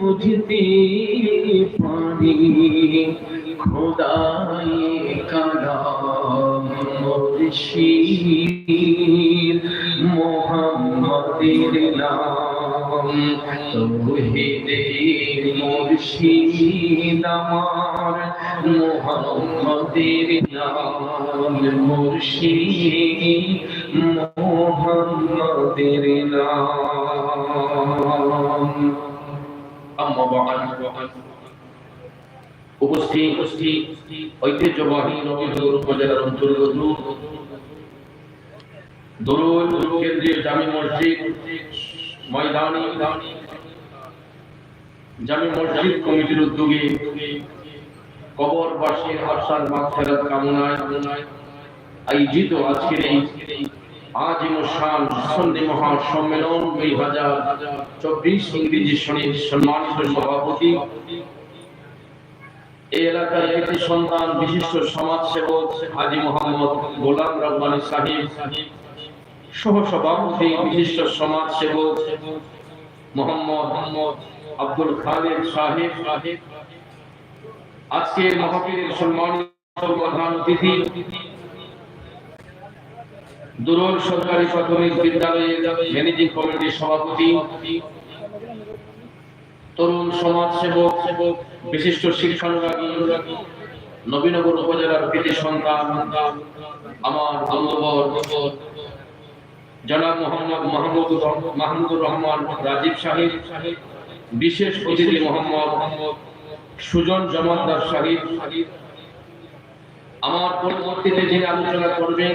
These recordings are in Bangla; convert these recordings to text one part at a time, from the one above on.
বুঝতে পারি। খোদাই কালাম মুর্শিদ মোহাম্মদের নাম। তৌহিদের মুর্শিদ আমার মোহাম্মদের নাম। মুর্শিদ মোহাম্মদের নাম। উপস্থিত ঐতিহ্যবাহী উপজেলার অন্তর্গত কেন্দ্রীয় জামি মসজিদ ময়দানি জামি মসজিদ কমিটির উদ্যোগে কবরবাসীর আফসার মাগফিরাত কামনায় আয়োজিত আজকের এই আজিম সন্ধি মহা সম্মেলন দুই হাজার চব্বিশ ইংরেজি শনির সম্মানিত সভাপতি। এই এলাকার একটি সন্তান, বিশিষ্ট সমাজ সেবক হাজি মোহাম্মদ গোলাম আব্দুল খালিদ সাহেব। আজকের মহাবীরের সম্মানিত প্রধান অতিথি দুরুল সরকারি প্রাথমিক বিদ্যালয়ের ম্যানেজিং কমিটির সভাপতি, তরুণ সমাজ সেবক বিশিষ্ট শিক্ষানুরাগী, নবীনগর উপজেলার কৃতি সন্তান, আমার বন্ধুবর, জনাব মোহাম্মদ মাহমুদ মাহমুদুর রহমান রাজীব সাহেব, বিশেষ অতিথি মোহাম্মদ সুজন জমানদার সাহিব। আমার পরবর্তীতে যিনি আলোচনা করবেন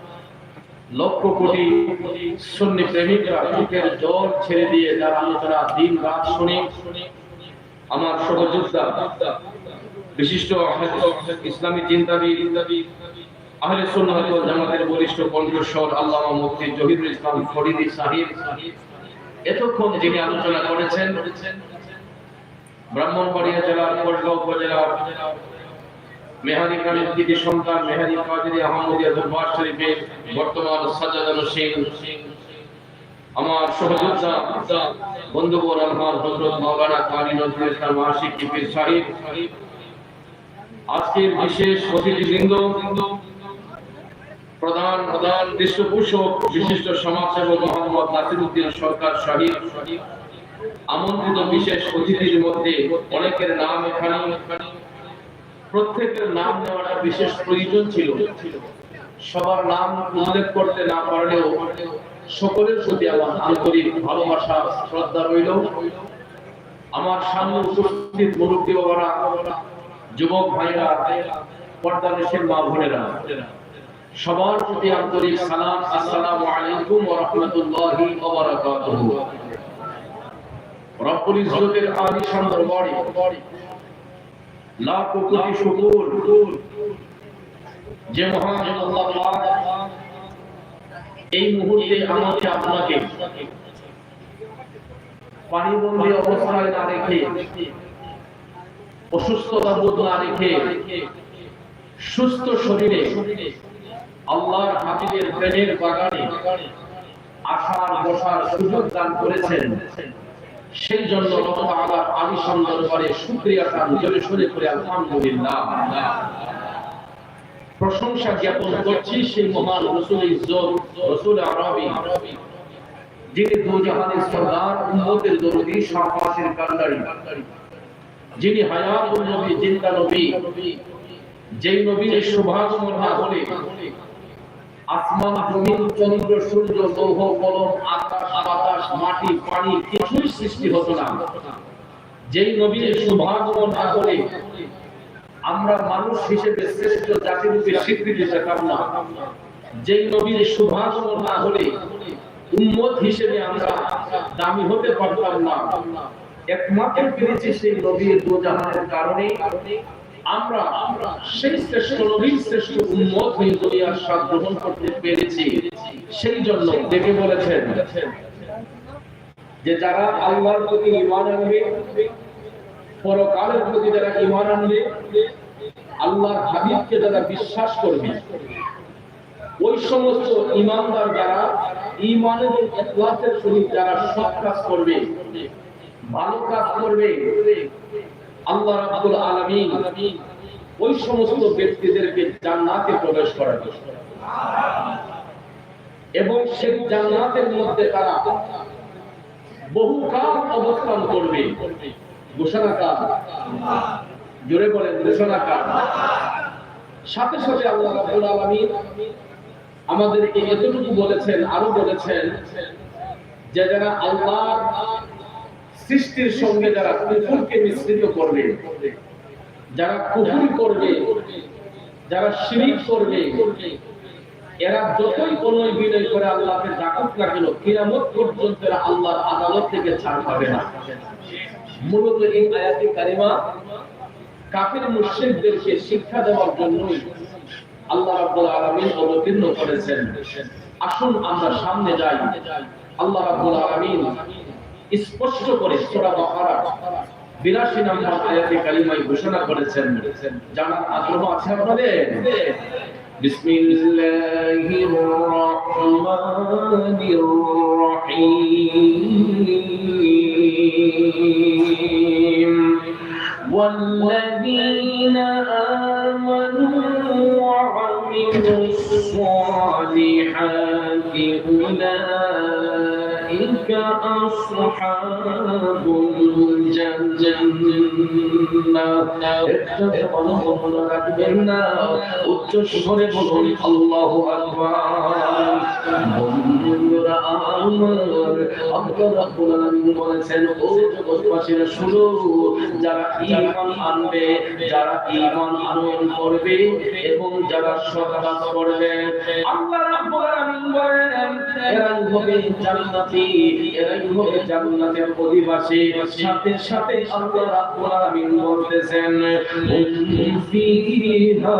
লক্ষ কোটি সুন্নি প্রেমিকরা চোখের জল ছেড়ে দিয়ে যার আলোচনা দিন রাত শুনে আমার সহযোদ্ধা, বিশিষ্ট ইসলামী চিন্তাবিদ আহলে জামাতের কণ্ঠস্বর ইসলাম ফরিদি সাহিব। এতক্ষণ যিনি আলোচনা করেছেন, ব্রাহ্মণবাড়িয়া জেলার কোটগাঁও মেহাদি কামিল কৃতি সন্তান মেহাদি কাজী আহমদিয়া দরবার শরীফের বর্তমান সাজাদান সিং আমার সহযোদ্ধা, বন্ধুবর আমার হজরত মাওলানা কালী নজরুল ইসলাম আশিক কিপির সাহিব আজকের বিশেষ অতিথিবৃন্দ, প্রধান প্রধান পৃষ্ঠপোষক বিশিষ্ট সমাজসেবক মোহাম্মদ নাসিরুদ্দিন সরকার সাহিব। আমন্ত্রিত বিশেষ অতিথির মধ্যে অনেকের নাম এখানে। প্রত্যেকের নাম নেওয়াটা বিশেষ প্রয়োজন ছিল। সবার নাম উল্লেখ করতে না পারলেও সকলের প্রতি আমার আন্তরিক ভালোবাসা, শ্রদ্ধা রইল। আমার সামনে উপস্থিত মুরব্বী বাবারা, যুবক ভাইরা পর্দা দেশের মা বোনেরা, সবার প্রতি আন্তরিক সালাম, আসসালামু আলাইকুম ওয়া রাহমাতুল্লাহি ওয়া বারাকাতুহু। রব্বুল ইজ্জতের আলিশান দরবারে লাখ কোটি শুকর। যে মহান আল্লাহ এই মুহূর্তে আমাকে আপনাকে পানিবন্দী অবস্থায় না রেখে, অসুস্থতা বোধ না রেখে, সুস্থ শরীরে আল্লাহর হাবিবের প্রেমের বাগানে আসার বসার সুযোগ দান করেছেন। সেই জন্য আবার আমি সুন্দর করে শুক্রিয়া খান জোরে সরে করে আলহামদুলিল্লাহ। প্রশংসা জ্ঞাপন করছি সেই মহান রসুল ইজ্জত, রসুল আরবি, যিনি দু জাহানের সর্দার, উম্মতের দরদি শাহবাসের কান্ডারি। যিনি হায়াতুল নবী, জিন্দা নবী, যেই নবীর শুভাগমন না হলে আসমান, জমিন, চন্দ্র, সূর্য, লৌহ, কলম আকাশ মাটি, পানি, কিছুই সৃষ্টি হতো না। যেই নবীর শুভাগমন না হলে আমরা মানুষ হিসেবে শ্রেষ্ঠ জাতি রূপে স্বীকৃতি পেতাম না। যেই নবীর শুভাগমন না হলে উম্মত হিসেবে আমরা দামি হতে পারতাম না। একমাত্র পেরেছি সেই নবীর দোজাহানের কারণে আমরা সেই শ্রেষ্ঠ নবীর শ্রেষ্ঠ উম্মত হয়ে দুনিয়ার স্বাদ গ্রহণ করতে পেরেছি। সেই জন্য দেখে বলেছেন যে যারা আল্লাহর প্রতি ঈমান আনবে, পরকালের প্রতি যারা ঈমান আনবে, আল্লাহর হাবিবকে যারা বিশ্বাস করবে, ওই সমস্ত ইমানদার যারা ঈমান এবং ইখলাসের সহিত যারা সৎ কাজ করবে, ভালো কাজ করবে, আল্লাহ রাব্বুল আলামিন ওই সমস্ত ব্যক্তিদেরকে জান্নাতে প্রবেশ করাবে। এবং সেই জান্নাতের মধ্যে তারা বহুকাল অবস্থান করবে। ঘোষণা কাল জোরে বলেন ঘোষণা কাল সাথে সাথে আল্লাহ রাব্বুল আলামিন আমাদেরকে এতটুকু বলেছেন, আরও বলেছেন, যে যারা আল্লাহর সৃষ্টির সঙ্গে যারা কুফুরকে মিশ্রিত করবে, যারা কুফুর করবে, যারা শিরিক করবে এরা যতই কোনই বিনয় করে আল্লাহকে ডাকুক না কেন, কিয়ামত পর্যন্ত এরা আল্লাহর আদালত থেকে ছাড় পাবে না। মূলত এই আয়াতি কারিমা, কাফির মুশরিকদেরকে শিক্ষা দেওয়ার জন্যই আল্লাহ রাব্বুল আলামিন অবতীর্ণ করেছেন। আসুন আমরা সামনে যাই। আল্লাহ রাব্বুল আলামিন স্পষ্ট করে সূরা বাকারা 82 নম্বর আয়াতে কালিমায় ঘোষণা করেছেন। জানার আগ্রহ আছে আপনাদের? بسم الله الرحمن الرحيم. والذين آمنوا وعملوا الصالحات أولئك أصحاب الجنة উচ্চ স্বরে বলুন আল্লাহু আকবার বন্ধুরা বলেছেন, ও জগৎবাসীরা, শুনো, যারা আনবে, যারা আনয়ন করবে এবং যারা করবে, আল্লাহ আলামিন বলেন হবে জান্নাতি হবে জান্নাতের অধিবাসী। সাথে সাথে আল্লাহ রাব্বুল আলামিন বলতেছেন ফিহা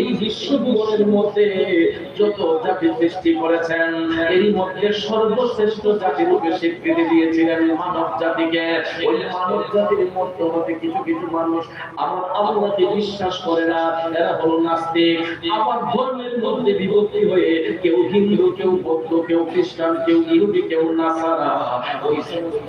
এই বিশ্বভুবনের মধ্যে যত সৃষ্টি করেছেন মধ্যে সর্বশ্রেষ্ঠ জাতি রূপে স্বীকৃতি দিয়েছিলেন মানব জাতিকে। ওই মানব জাতির মধ্যে হতে কিছু কিছু মানুষ আমার আল্লাহকে বিশ্বাস করে না, এরা হলো নাস্তিক। আমার ধর্মের মধ্যে বিভক্তি হয়ে কেউ হিন্দু, কেউ বৌদ্ধ, কেউ খ্রিস্টান, কেউ ইহুদি, কেউ নাসারা। ওই সমস্ত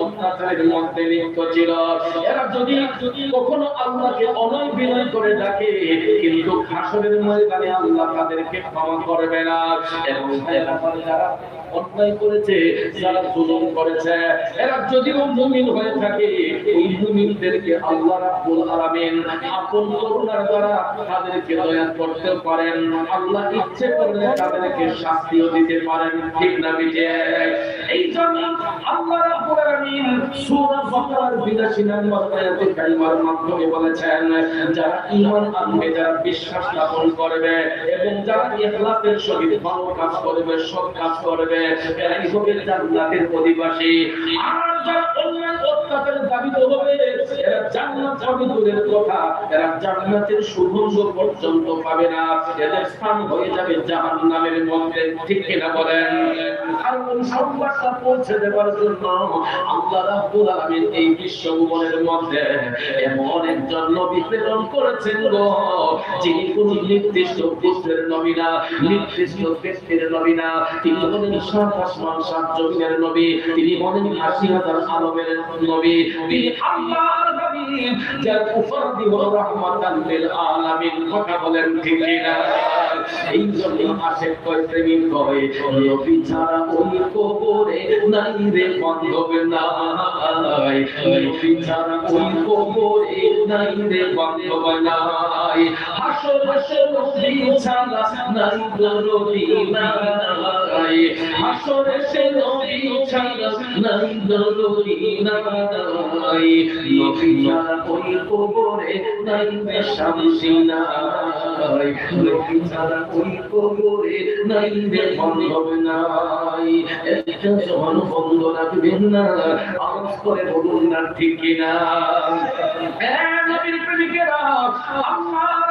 এরা যদি কখনো আল্লাহকে অনয় বিনয় করে ডাকে আল্লাহ তাদেরকে ক্ষমা করবে না। এবং যারা অন্যায় করেছে, যারা জুলুম করেছে। এরা যদিও মুমিন হয়ে থাকে ওই মুমিনদেরকে আল্লাহ রাব্বুল আলামিন আপন করুণার দ্বারা তাদেরকে দয়া করতে পারেন। আল্লাহ ইচ্ছে করলে তাদেরকে শাস্তিও দিতে পারেন। ঠিক না বিজে? এই জন্য আল্লাহ রাব্বুল আলামিন সূরা বাকারার 82 নম্বর আয়াতে কারিমার মাধ্যমে বলেছেন, যারা ঈমান আনবে, যারা বিশ্বাস স্থাপন করবে, এবং যারা ইখলাসের সহিত ভালো কাজ করবে, সৎ কাজ করবে এরাই হবে জান্নাতের অধিবাসী আর যারা অন্যায় অত্যাচারের দাবিত হবে, এরা জান্নাত পাবে দূরের কথা, এরা জান্নাতের সুগন্ধ পর্যন্ত পাবে না, এদের স্থান হয়ে যাবে জাহান্নামের মধ্যে, ঠিক কিনা বলেন? আর ওই সংবাদ বার্তা পৌঁছে দেওয়ার জন্য আল্লাহ রাব্বুল আলামিন এই বিশ্ব বিশ্বভুবনের মধ্যে এমন একজন নবী প্রেরণ করেছেন গো, যিনি কোন নির্দিষ্ট গোত্রের নবী না, নির্দিষ্ট ব্যক্তির নবী না, তিনি হলেন সাত আসমান সাত জমিনের নবী। তিনি বলেন আশি হাজার আলমের নবী। তিনি আল্লাহর নবী যার উপাধি হলো রহমাতাল লিল আলামিন। কথা বলেন ঠিক কিনা? এই জন্য আশেক কয় প্রেমিক কয় নবী ছাড়া ওই কবরে নাই রে বান্ধব নাই। নবী ছাড়া ওই কবরে নাই রে বান্ধব নাই। হাসর হাসর নবী ছাড়া নাই দরদি নাই। হাসর সে নবী ছাড়া নাই দরদি নাই। নবী ছাড়া ওই কবরে নাই। রে নবী ছাড়া ওই কবরে নাই রে নাই। একটা জন বন্ধ রাখবেন না আওয়াজ করে বলুন না ঠিক কিনা। হ্যাঁ, নবীর প্রেমিকেরা, আল্লাহ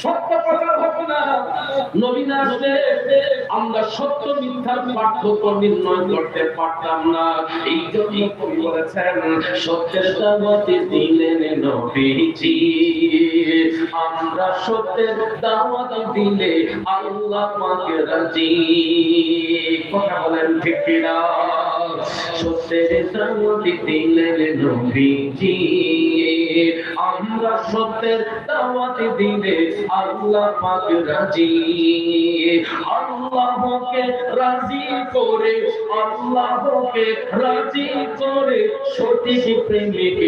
সত্য প্রচার হতো না। নবী না আসলে আমরা সত্য মিথ্যার পার্থক্য নির্ণয় করতে পারতাম না। এই জন্যই বলেছেন, সত্যের দাওয়াতে দিলেন নবীজি। আমরা সত্যের দাওয়াত দিলে আল্লাহ পাকে রাজি। কথা বলেন ঠিক কিনা? সত্যের দাওয়াত দিলেন নবীজি। আমরা সত্যের দাওয়াত আল্লাহ পাক রাজি। আল্লাহকে রাজি করে আল্লাহকে রাজি করে সঠিক প্রেমিক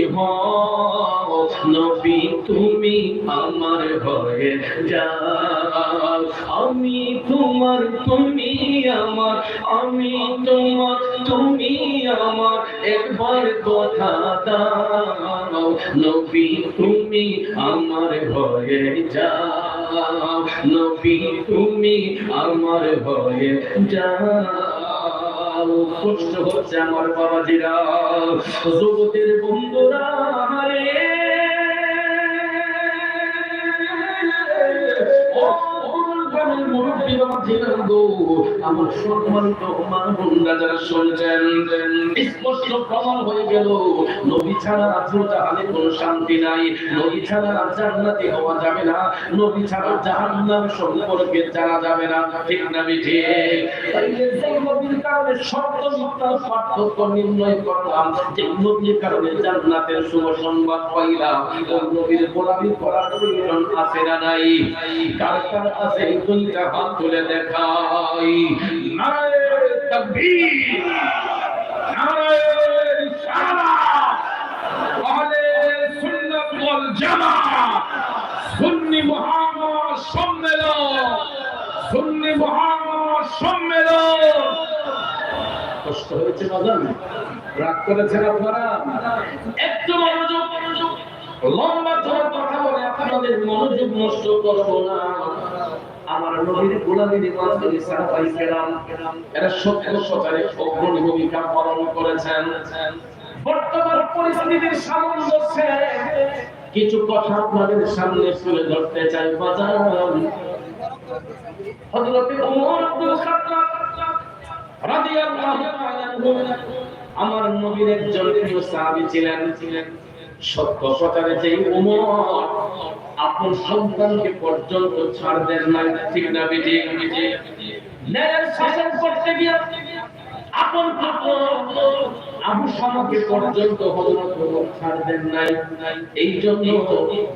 নবী, তুমি আমার হয়ে যাও। আমি তোমার, তুমি আমার, আমি তোমার, তুমি আমার, একবার কথা দাও। নবী, তুমি আমার হয়ে যাও। নবী, তুমি আমার হয়ে যাও। কষ্ট হচ্ছে আমার বাবাজিরা জগতের বন্ধুরা গ্রামের মুরব্বী বাবাজিরা আমার সম্মানিত মা বোনরা যারা শুনছেন, স্পষ্ট প্রমাণ হয়ে গেল, নবী ছাড়া আজও জাহানে কোনো শান্তি নাই। নবী ছাড়া জান্নাতি হওয়া যাবে না। নবী ছাড়া জাহান্নাম সম্পর্কে জানা যাবে না। ঠিক না ঠিক নবীর কারণে সত্য মিথ্যার পার্থক্য নির্ণয় করলাম যে নবীর কারণে জান্নাতের শুভ সংবাদ পাইলাম নবীর গোলামি করার প্রয়োজন আছে না নাই? কার কার আছে? এই দুইটা হাত তুলে দেখাই। সম্মেলন সুন্নি মুহাম্মদ সম্মেলন কষ্ট হয়েছে রাগ করেছেন আপনারা? একটু মনোযোগ। লম্বা চড়া কথা বলে আপনাদের মনোযোগ নষ্ট করব না। আমার নবীর গোলামীর মাঝখানে সাহাবাই কেরাম এরা সত্য প্রচারে অগ্রণী ভূমিকা পালন করেছেন। বর্তমান পরিস্থিতির সামঞ্জস্যে কিছু কথা আপনাদের সামনে তুলে ধরতে চাই। হযরত ওমর আব্দুল খাত্তাব রাদিয়াল্লাহু আমার নবীর একজন প্রিয় সাহাবী ছিলেন ছিলেন। সত্য প্রচারে যে ওমর আপন সন্তানকে পর্যন্ত ছাড় দেন না ঠিক না বিজি ন্যায়ের শাসন করতে গিয়ে আপন পুত্র আবু সামাকে পর্যন্ত হযরত ওমর ছাড় দেন নাই। এই জন্য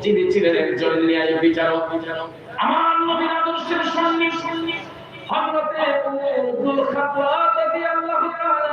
যিনি ছিলেন একজন ন্যায় বিচারক। আমার নবীর আদর্শের সঙ্গে হযরতে ওমর ইবনুল খাত্তাব রাদিয়াল্লাহু তাআলা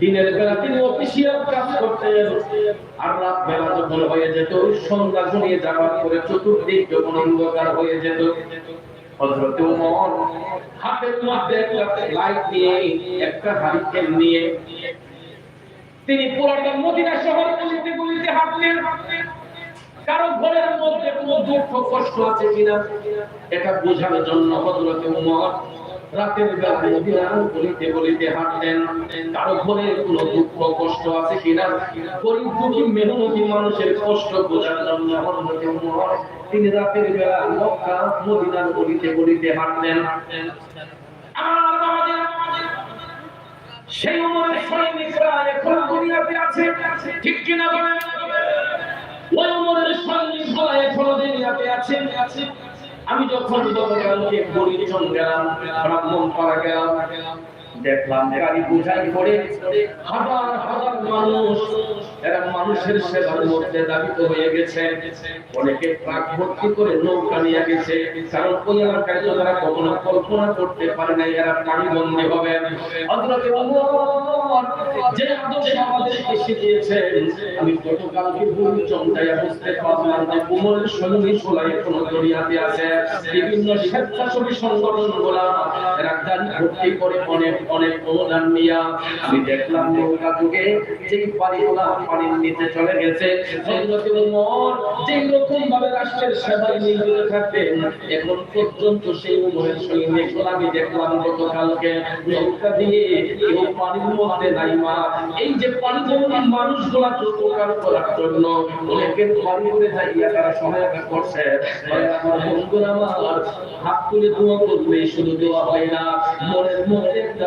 দিনের বেলা তিনি অফিসিয়াল কাজ করতেন। আর রাত বেলা যখন হয়ে যেত, সন্ধ্যা ঘনিয়ে যাওয়ার পরে চতুর্দিক যখন অন্ধকার হয়ে যেত, হযরত ওমর হাতের মধ্যে একটা লাইট নিয়ে, একটা হারিকেন নিয়ে, তিনি মদিনা শহর গলিতে গলিতে হাঁটলেন কারও ঘরের মধ্যে কোনো দুঃখ কষ্ট আছে কিনা, এটা বোঝানোর জন্য হযরত ওমর রাতের বেলা মদিনা গলিতে গলিতে হাঁটতেন কারও ঘরে কোনো দুঃখ, কষ্ট আছে কিনা? গরিব দুঃখী, মেহনতি মানুষের কষ্ট বোঝার জন্য তিনি রাতের বেলা মক্কা, মদিনার হাঁটতেন আমার বাবাদের সেই উমরের সৈনিকরা এখন দুনিয়াতে আছে। ঠিক কিনা? বলেন ওই উমরের সৈনিকরা এখনও দুনিয়াতে আছে। আমি যখন বরিচন গেলাম ব্রাহ্মণ পাড়া গেলাম। দেখলাম গাড়ি বোঝাই করে? হাজার হাজার মানুষ, এরা মানুষের সেবার মধ্যে দাবিত হয়ে গেছে। অনেকে ট্রাক ভর্তি করে নৌকা নিয়ে গেছে, কারণ ওই এলাকায় তো তারা কখনো কল্পনা করতে পারে না এরা পানি বন্দী হবে যে আদর্শ আমাদেরকে শিখিয়েছেন আমি গতকালকে ভুল চমকাইয়া বুঝতে পারলাম যে উমরের সঙ্গে সোলাই এখনও দুনিয়াতে আছে। বিভিন্ন স্বেচ্ছাসেবী সংগঠনগুলা এরা গাড়ি ভর্তি করে অনেক অনেক অনুদান নিয়া আমি দেখলাম নৌকা যুগে যে বাড়িগুলা পানির নিচে চলে গেছে যে রকম ভাবে রাষ্ট্রের সেবায় নিয়োজিত থাকতেন এখন পর্যন্ত সেই উমরের সঙ্গে আমি দেখলাম গতকালকে। নৌকা দিয়ে কেউ পানির মধ্যে নাই মা। এই যে পানি যেমন মানুষগুলা উপকার করার জন্য অনেকের বাড়ি করে যাইয়া তারা সহায়তা করছে। বন্ধুরা আমার হাত তুলে দোয়া করলে শুধু দোয়া হয় না। মনের মধ্যে একটা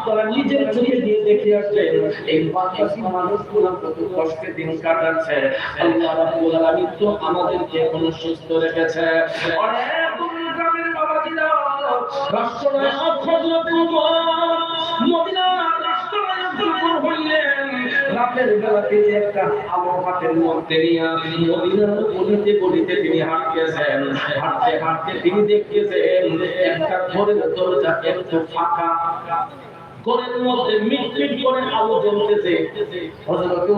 আপনারা নিজের চোখে দিয়ে দেখে আসবেন এই বাংলাদেশি মানুষগুলো কত কষ্টে দিন কাটাচ্ছে। আল্লাহ তো আমাদেরকে এখনও সুস্থ রেখেছে। একটা তিনি হাঁটতেছেন। হাঁটতে হাঁটতে তিনি দেখতেছেন, একটা ঘরের ফাঁকা। ঘরের মধ্যে মিটমিট করে আলো জ্বলতেছে। হযরত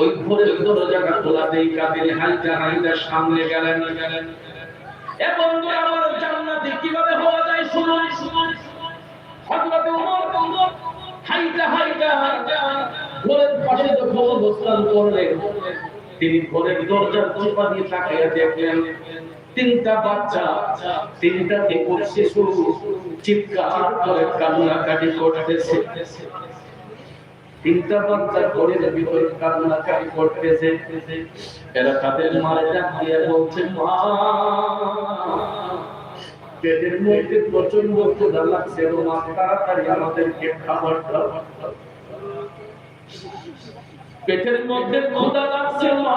ওই ঘরের দরজাটা খোলা দেই কাদের সামনে গেলেন। গেলেন এবং আমার কীভাবে হওয়া যায় শুনুন। হযরত ঘরের পাশে যখন অবস্থান করলেন, তিনি ঘরের দরজার চিপা দিয়ে তাকিয়ে দেখলেন তিনটা বাচ্চা, তিনটা দেখুন শিশু, চিৎকার করে কান্নাকাটি করতেছে তিনটা বাচ্চা ঘরের ভিতরে কান্নাকাটি করতেছে এরা তাদের দিয়ে বলছে, মা, পেটের মধ্যে প্রচণ্ড ক্ষুধা লাগছে মা তাড়াতাড়ি আমাদেরকে খাবার পেটের মধ্যে ক্ষুধা লাগছে, মা।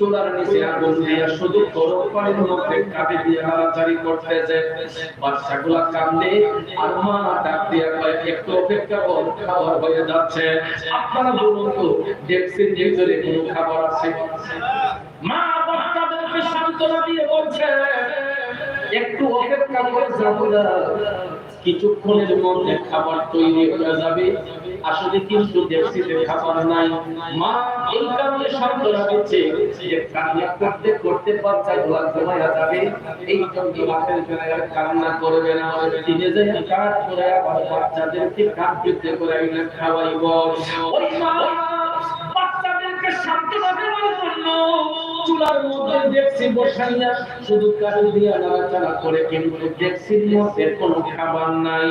চুলার নিচে আগুন দিয়া শুধু গরম মধ্যে কাটে দিয়ে হারাচারি করতেছে বাচ্চাগুলা কান্দে আর মা ডাক দিয়া কয়, একটু অপেক্ষা কর, খাবার হয়ে যাচ্ছে। আপনারা বলুন তো ডেক্সির ভিতরে কোনো খাবার আছে? মা বাচ্চাদেরকে সান্ত্বনা দিয়ে বলছে একটু অপেক্ষা করে যাব কিছুক্ষণের মধ্যে খাবার তৈরি হয়ে যাবে। আসলে কিন্তু ডেক্সিতে খাবার নাই। মা, এই কারণে সান্ত্বনা দিচ্ছে যে কান্না করতে করতে বাচ্চা গোলা ঘুমায়া যাবে। এই জন্য রাতের বেলায় কান্না করবে না। দিনে যে কাজ করে আবার বাচ্চাদেরকে কাজ যুদ্ধে করে আইলে খাওয়াইব। ওই মা, বাচ্চাদেরকে সান্ত্বনা দেওয়ার জন্য চুলার মধ্যে দেখছি বসাইয়া শুধু কাঠি দিয়া নাড়াচাড়া করে কিন্তু দেখছি মধ্যে কোনো খাবার নাই।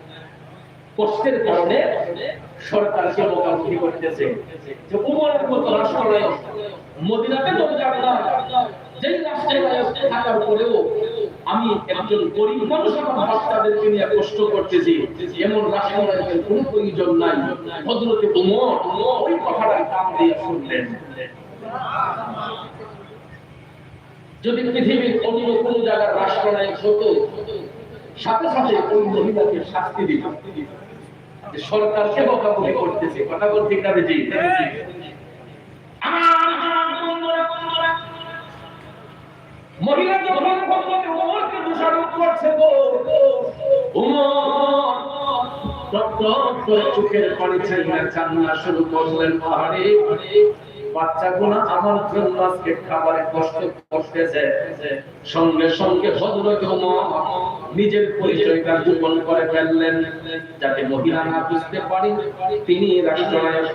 কষ্টের কারণে সরকারকে মোকাবিলা করতেছে? যে উমরের মতো রাষ্ট্রনায়ক মদিনাতে দরকার না যেই রাষ্ট্রনায়ক থাকার পরেও আমি একজন গরিব মানুষ, আমার বাচ্চাদেরকে নিয়ে কষ্ট করতেছি। এমন রাষ্ট্রনায়কের কোনো প্রয়োজন নাই। হজরতে উমর ওই কথাটা কান দিয়ে শুনলেন। যদি পৃথিবীর অন্য কোন জায়গার রাষ্ট্রনায়ক হতো সাথে সাথে ওই মহিলাকে শাস্তি যে সরকারকে বকাবকি করতেছে? কথা বল ঠিক না বেজি আমার আমার বন্ধুরা, বন্ধুরা, মহিলা যখন ওমরকে করছে গো। চোখের পানি ছাইয়া কান্না শুরু করলেন পাহাড়ে। নিজের পরিচয়টা গোপন করে ফেললেন, যাতে মহিলা না বুঝতে পারে। তিনি রাষ্ট্রনায়ক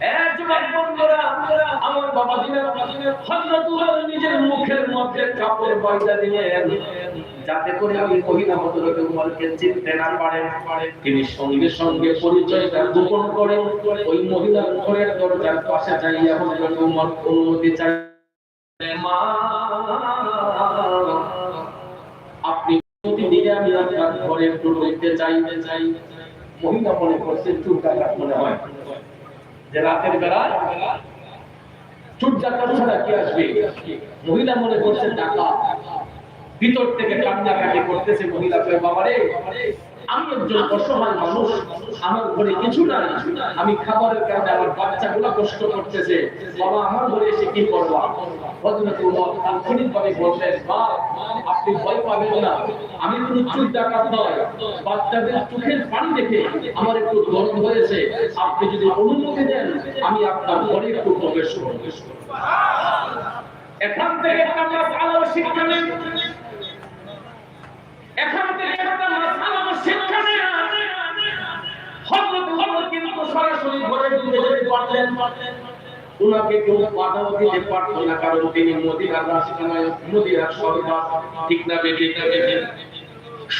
এক যুবক বন্ধুরা, আমার বাবা দিনের হযরত নিজের মুখের মধ্যে কাপড় বাইদা দিলেন। যাতে করে ওই হযরত উমরকে চিনতে না পারে। তিনি সঙ্গে সঙ্গে পরিচয়টা গোপন করে ওই মহিলার ঘরের দরজার পাশে যাইয়া হযরত উমর অনুমতি চাই মা, আপনি দিলে আমি আপনার ঘরে ঢুকতে চাইতে চাই। মহিলা মনে করছে ডাকাত মনে হয়। যে রাতের বেলা ডাকাত ছাড়া কি আসবে? মহিলা মনে করছে ডাকাত। ভিতর থেকে কান্নাকাটি করতেছে মহিলা বাবারে, আমি একজন অসহায় মানুষ, আমার ঘরে কিছু নাই, আমি খাবারের কারণে আমার বাচ্চাগুলো কষ্ট করতেছে। বাবা, আমার ঘরে এসে কি করবা? না। আমার গরম হয়েছে। আমি আপনার এখান থেকে পারলেন উনাকে কেউ বাধাও দিতে পারতো না, কারণ তিনি মদিনার রাষ্ট্রনায়ক মদিনার সরকার। ঠিক না না বেঠিক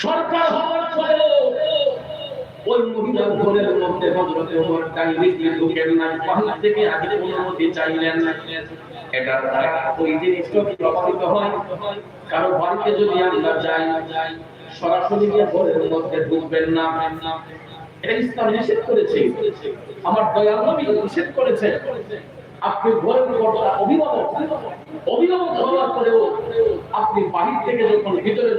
সরকার হওয়ার পরেও ওই মহিলার ঘরের মধ্যে হযরত ওমর ডাইনি দিয়ে ঢুকেন নাই বাহির থেকে আগে অনুমতি চাইলেন এটা দ্বারা ওই জিনিসটা প্রভাবিত হয়? কারও বাড়িতে যদি আমরা যাই, সরাসরি গিয়ে ঘরের মধ্যে ঢুকবেন না। এটা ইসলাম নিষেধ করেছে? আমার দয়াল নবী নিষেধ করেছে। আপনি ঘরের কর্তা অভিভাবক। অভিভাবক হওয়ার পরেও আপনি বাহির থেকে যখন ভিতরে